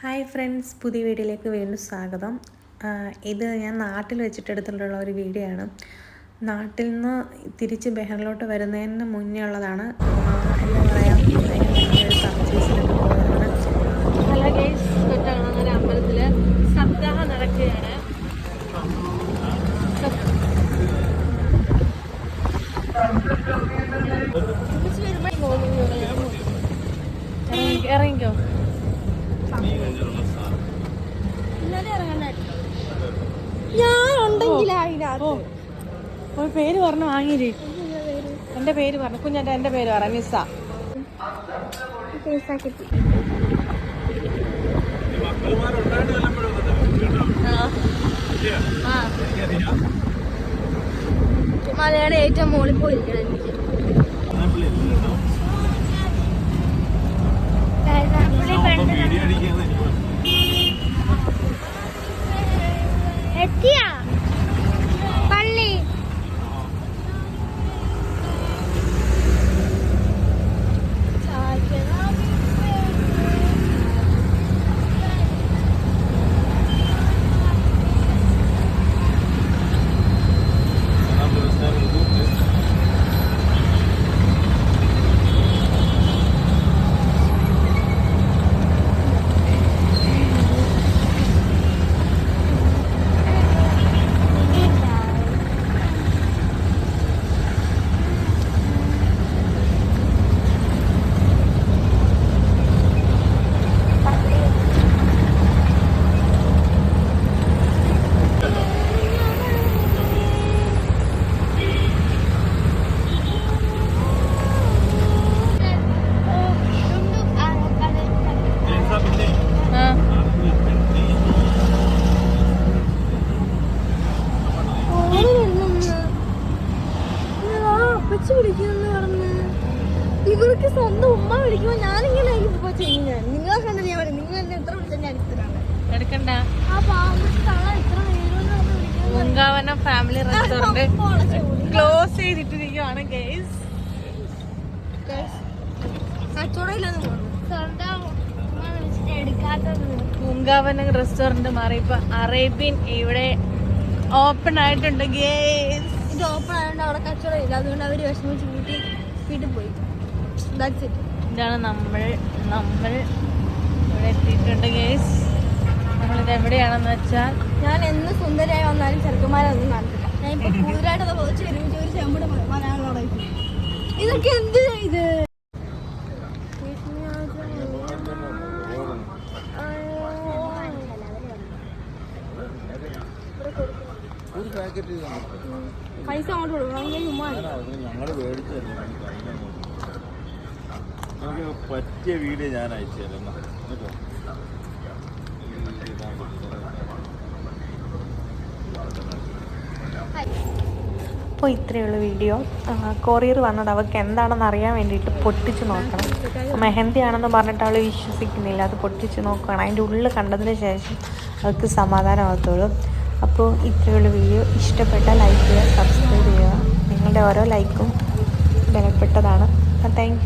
Hi friends പുതിയ വീഡിയോയിലേക്ക് വീണ്ടും സ്വാഗതം. ഇത് ഞാൻ നാട്ടിൽ വെച്ചിട്ടെടുത്തിട്ടുള്ള ഒരു വീഡിയോ ആണ് നാട്ടിൽ നിന്ന് തിരിച്ച് ബെഹറിലോട്ട് വരുന്നതിന് മുന്നേ ഉള്ളതാണ്. എന്താ പറയുക ഹലോ നടക്കുകയാണ്. ഇറങ്ങിക്കോ? ഞാൻ ഉണ്ടെങ്കിൽ പേര് പറഞ്ഞു വാങ്ങിയില്ലേ എന്റെ പേര് പറഞ്ഞു. കുഞ്ഞന്റെ എന്റെ പേര് പറ മലയുടെ ഏറ്റവും മോളിൽ പോയിരിക്കണം എനിക്ക് എത്തിയാ പള്ളി ആ അപ്പച്ചി വിളിക്കുമെന്ന് പറഞ്ഞ് ഇവർക്ക് സ്വന്തം ഉമ്മ വിളിക്കുമ്പോ ഞാനിങ്ങനെ ഇപ്പൊ ചെയ്യുന്നത് നിങ്ങളെ കണ്ടത് ഞാൻ പറയും നിങ്ങൾ എന്നെ എത്ര വിളിച്ചാൽ ഞാൻ എടുത്തിട്ടാണ് എടുക്കണ്ട. ആ പാമ്പ് തള എത്ര വിളിക്കുന്നത് ഫാമിലി റെസ്റ്റോറന്റ്. ക്ലോസ് ചെയ്തിട്ടിരിക്കുവാണ് ഗൈസ് മുങ്കാവന റെസ്റ്റോറന്റ് മാറി ഇപ്പൊ അറേബ്യൻ ഇവിടെ ഓപ്പൺ ആയിട്ടുണ്ട് ഗേസ് ഇത് ഓപ്പൺ ആയതുകൊണ്ട് അവിടെ കച്ചവടം ഇല്ല. അതുകൊണ്ട് അവർ വിഷമിച്ച് വീട്ടിൽ വീട്ടിൽ പോയി. ഇതാണ് നമ്മൾ നമ്മൾ ഇവിടെ എത്തിയിട്ടുണ്ട് ഗേസ് നമ്മളിത് എവിടെയാണെന്ന് വെച്ചാൽ ഞാൻ എന്ന് സുന്ദരിയായി വന്നാലും ചെറുക്കന്മാരൊന്നും നടക്കില്ല ഞാൻ ഇപ്പൊ കൂടുതലായിട്ട് ചോദിച്ചു ചോദിച്ച് നമ്മുടെ മലയാളോടെ ഇതൊക്കെ എന്ത് ഇത്? പൈസ അങ്ങോട്ട് കൊടുക്കണം. ഞങ്ങൾ മേടിച്ചു നമുക്ക് പറ്റിയ വീഡിയോ ഞാൻ അയച്ചു തരാം. അപ്പോൾ ഇത്രയുള്ള വീഡിയോ. കൊറിയർ വന്നത് അവൾക്ക് എന്താണെന്ന് അറിയാൻ വേണ്ടിയിട്ട് പൊട്ടിച്ച് നോക്കണം. മെഹന്തി ആണെന്ന് പറഞ്ഞിട്ട് അവൾ വിശ്വസിക്കുന്നില്ല. അത് പൊട്ടിച്ച് നോക്കുകയാണ് അതിന്റെ ഉള്ളിൽ കണ്ടതിന് ശേഷം അവൾക്ക് സമാധാനമാകത്തുള്ളൂ അപ്പോൾ ഇത്രയുള്ള വീഡിയോ. ഇഷ്ടപ്പെട്ട ലൈക്ക് ചെയ്യുക സബ്സ്ക്രൈബ് ചെയ്യുക. നിങ്ങളുടെ ഓരോ ലൈക്കും വിലപ്പെട്ടതാണ്. താങ്ക്